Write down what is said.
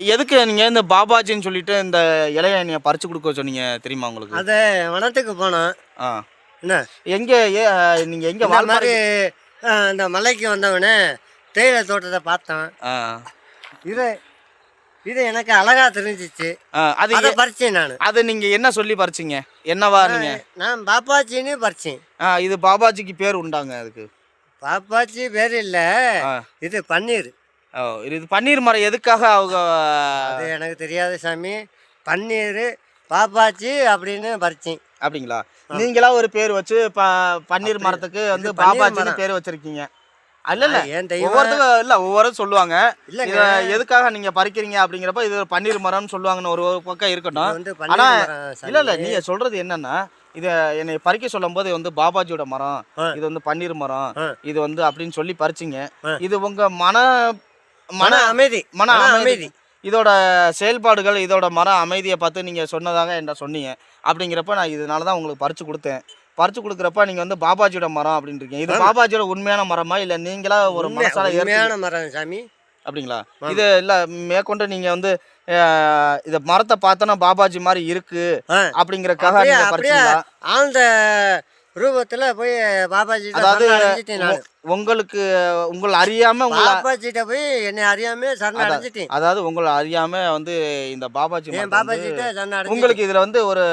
எதுக்கு நீங்க இந்த பாபாஜின்னு சொல்லிட்டு இந்த இலைய நீங்க பறிச்சு கொடுக்க சொன்னீங்க தெரியுமா உங்களுக்கு? அதை வனத்துக்கு போனோம். ஆ. என்ன? எங்க ஏ நீங்க எங்க இந்த மாதிரி இந்த மலைக்கு வந்தவனே தேயிலை தோட்டத்தை பார்த்தேன் இது இது எனக்கு அழகா தெரிஞ்சிச்சு. அது அதை பறிச்சேன் நான். அது நீங்க என்ன சொல்லி பறிச்சீங்க? என்னவா நீங்க? நான் பாப்பாச்சின்னு பறிச்சேன். இது பாபாஜிக்கு பேர் உண்டாங்க அதுக்கு. பாப்பாச்சி பேர் இல்லை. இது பன்னீர். ஓ, இது பன்னீர் மரம் எதுக்காக அவங்க அது எனக்கு தெரியாது சாமி. பன்னீர் பாப்பாச்சி அப்படின்னு பறிச்சேன் அப்படிங்களா? நீங்களா ஒரு பேர் வச்சு ப- பன்னீர் மரத்துக்கு வந்து மரம். பேர் வச்சிருக்கீங்க. இல்ல இல்ல ஒவ்வொருத்தரும் இல்ல ஒவ்வொரு சொல்லுவாங்க. இத எதுக்காக நீங்க பறிக்கிறீங்க அப்படிங்கிறப்ப இது ஒரு பன்னீர் மரம்னு சொல்லுவாங்கன்னு ஒரு பக்கம் இருக்கட்டும். ஆனா. இல்ல இல்ல நீங்க சொல்றது என்னன்னா இத என்னை பறிக்க சொல்லும் போது வந்து பாபாஜியோட மரம். இது வந்து பன்னீர் மரம். இது வந்து அப்படின்னு சொல்லி பறிச்சிங்க. இது உங்க மன மன மன அமைதி. மன மன அமைதி. இதோட செயல்பாடுகள் இதோட மர அமைதியை பார்த்து நீங்க சொன்னதாக என்ன சொன்னீங்க. அப்படிங்கிறப்ப நான் இதனால தான் உங்களுக்கு பறிச்சு கொடுத்தேன். பறிச்சு கொடுக்குறப்ப நீங்க வந்து பாபாஜியோட மரம் அப்படின்னு இருக்கீங்க. இது. பாபாஜியோட உண்மையான மரமா? இல்ல நீங்களா ஒரு மனசால உண்மையான மரம் சாமி. அப்படிங்களா. இது இல்ல மேற்கொண்டு நீங்க வந்து இத மரத்தை பார்த்தோன்னா பாபாஜி மாதிரி இருக்கு. அப்படிங்கறக்காக ஆழ்ந்த ரூபத்துல போய் பாபாஜி அதாவது உங்களுக்கு உங்களை அறியாம பாபாஜிட்ட போய் என்னை அறியாம சரண அடைஞ்சிட்டேன். அதாவது உங்களை அறியாம வந்து இந்த பாபாஜி அடைஞ்சிட்டேன். உங்களுக்கு இதுல வந்து ஒரு